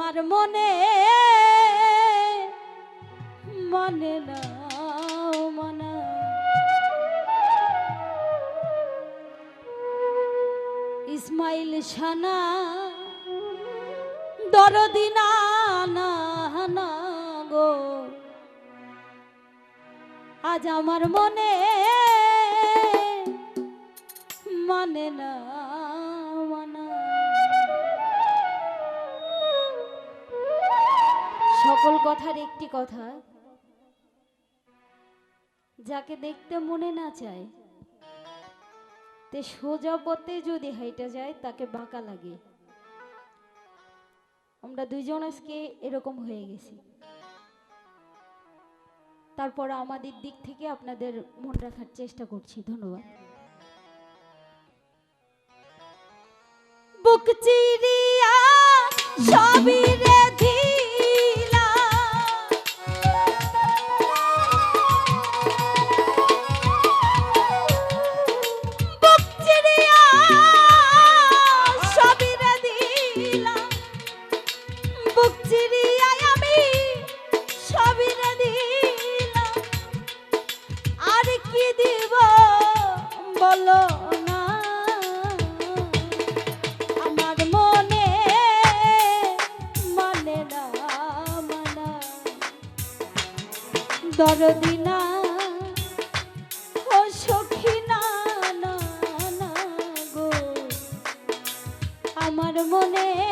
আমার মনে মনে না মনে। ইসমাইল সানা, দরদি না না না গো। আজ আমার মনে মনে না সকল কথার একটি কথা। যাকে দেখতে মনে না চায়, তে সোজা যদি হাইটা যায়, তাকে বাঁকা লাগে। আমরা দুইজন আজকে এরকম হয়ে গেছি। তারপর আমাদের দিক থেকে আপনাদের মন রাখার চেষ্টা করছি। ধন্যবাদ। বুক চিরিয়া, সবই আমি সবই আর বলো না। আমার মনে মানে না, মানা দরদি না না গো। আমার মনে মানে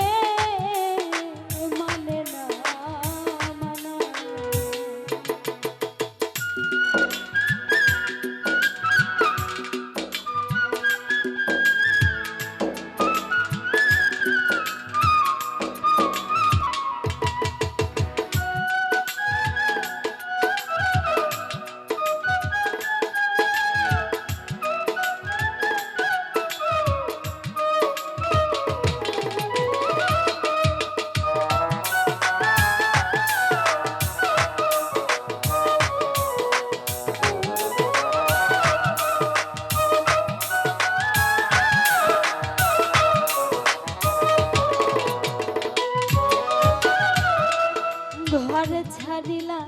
ঘর ছাড়িলা,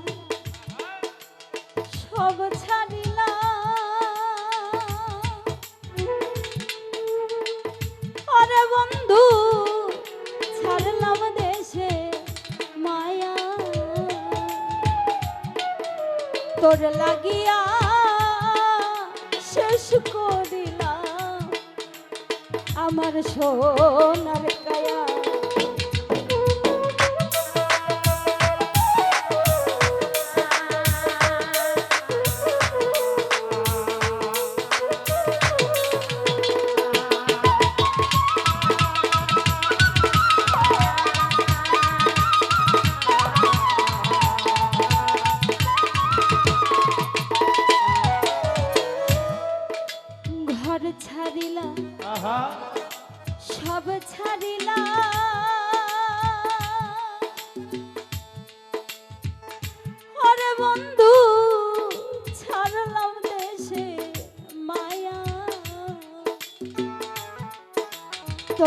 সব ছাড়িলা। আরে বন্ধু, ছাড়লাম দেশে মায়া। তোর লাগিয়া শেষ করিলাম। আমার সোনার কায়া।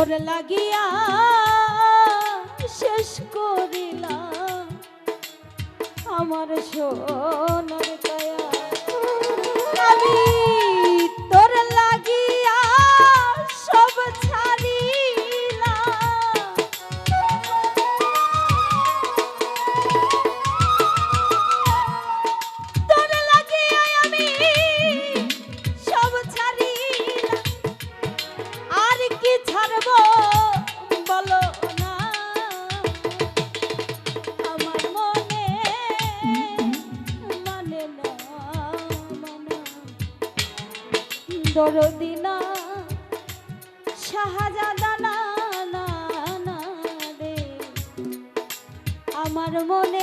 তোর লাগিয়া শেষ করিলাম। আমার সোনার কায়া আমি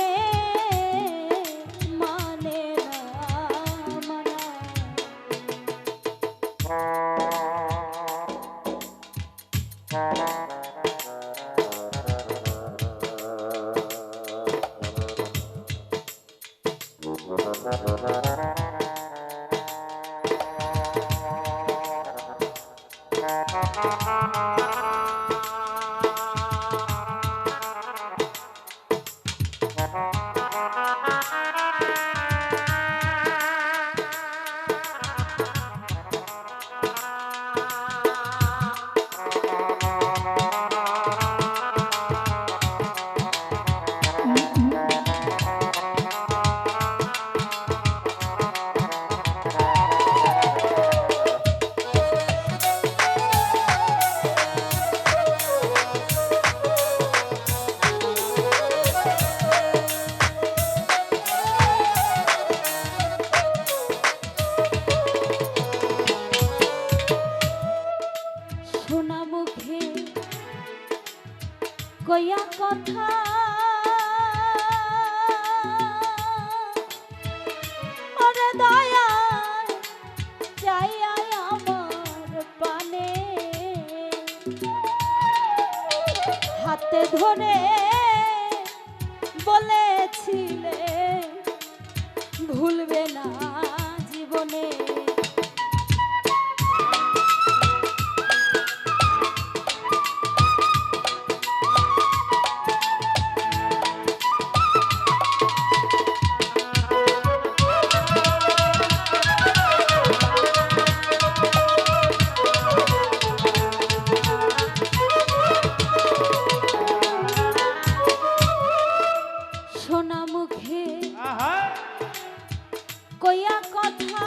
আমার কথা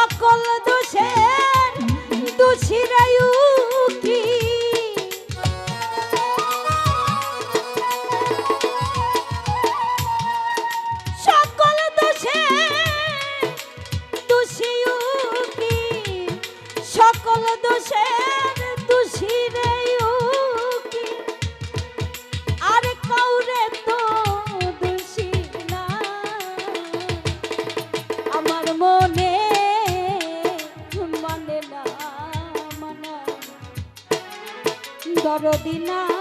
সকল দোষে দরদি